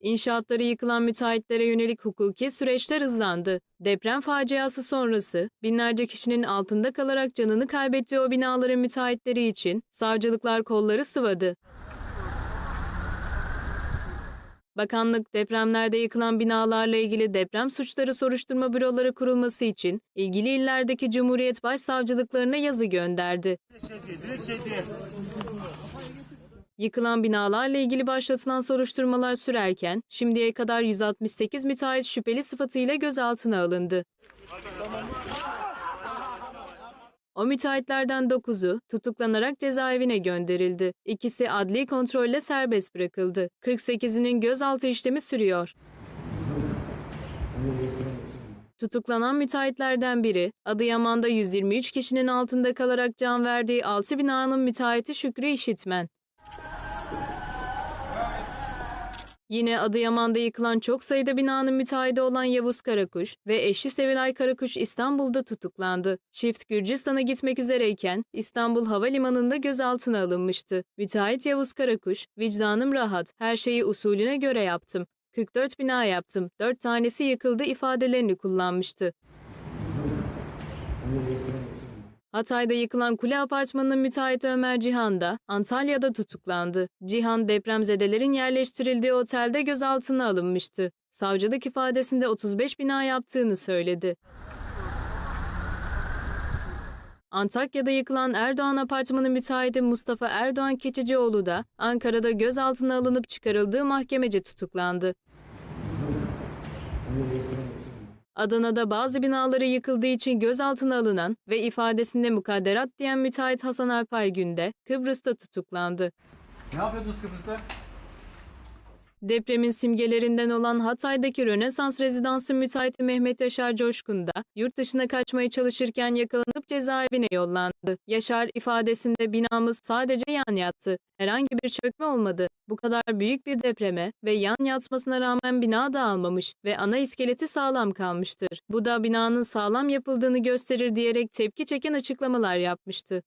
İnşaatları yıkılan müteahhitlere yönelik hukuki süreçler hızlandı. Deprem faciası sonrası binlerce kişinin altında kalarak canını kaybettiği o binaların müteahhitleri için savcılıklar kolları sıvadı. Bakanlık depremlerde yıkılan binalarla ilgili deprem suçları soruşturma büroları kurulması için ilgili illerdeki Cumhuriyet Başsavcılıklarına yazı gönderdi. Yıkılan binalarla ilgili başlatılan soruşturmalar sürerken şimdiye kadar 168 müteahhit şüpheli sıfatıyla gözaltına alındı. O müteahhitlerden 9'u tutuklanarak cezaevine gönderildi. İkisi adli kontrolle serbest bırakıldı. 48'inin gözaltı işlemi sürüyor. Tutuklanan müteahhitlerden biri, Adıyaman'da 123 kişinin altında kalarak can verdiği 6 binanın müteahhiti Şükrü İşitmen. Yine Adıyaman'da yıkılan çok sayıda binanın müteahhidi olan Yavuz Karakuş ve eşi Sevilay Karakuş İstanbul'da tutuklandı. Çift Gürcistan'a gitmek üzereyken İstanbul Havalimanı'nda gözaltına alınmıştı. Müteahhit Yavuz Karakuş, vicdanım rahat, her şeyi usulüne göre yaptım. 44 bina yaptım, 4 tanesi yıkıldı ifadelerini kullanmıştı. Hatay'da yıkılan kule apartmanının müteahhiti Ömer Cihan da Antalya'da tutuklandı. Cihan depremzedelerin yerleştirildiği otelde gözaltına alınmıştı. Savcılık ifadesinde 35 bina yaptığını söyledi. Antakya'da yıkılan Erdoğan apartmanı müteahhiti Mustafa Erdoğan Keçicioğlu da Ankara'da gözaltına alınıp çıkarıldığı mahkemece tutuklandı. Adana'da bazı binaları yıkıldığı için gözaltına alınan ve ifadesinde mukadderat diyen müteahhit Hasan Alper Günde Kıbrıs'ta tutuklandı. Ne yapıyordunuz Kıbrıs'ta? Depremin simgelerinden olan Hatay'daki Rönesans rezidansı müteahhiti Mehmet Yaşar Coşkun da yurt dışına kaçmaya çalışırken yakalanıp cezaevine yollandı. Yaşar ifadesinde binamız sadece yan yattı. Herhangi bir çökme olmadı. Bu kadar büyük bir depreme ve yan yatmasına rağmen bina dağılmamış ve ana iskeleti sağlam kalmıştır. Bu da binanın sağlam yapıldığını gösterir diyerek tepki çeken açıklamalar yapmıştı.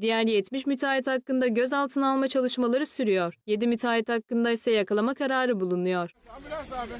Diğer 70 müteahhit hakkında gözaltına alma çalışmaları sürüyor. 7 müteahhit hakkında ise yakalama kararı bulunuyor. Ambulans abi.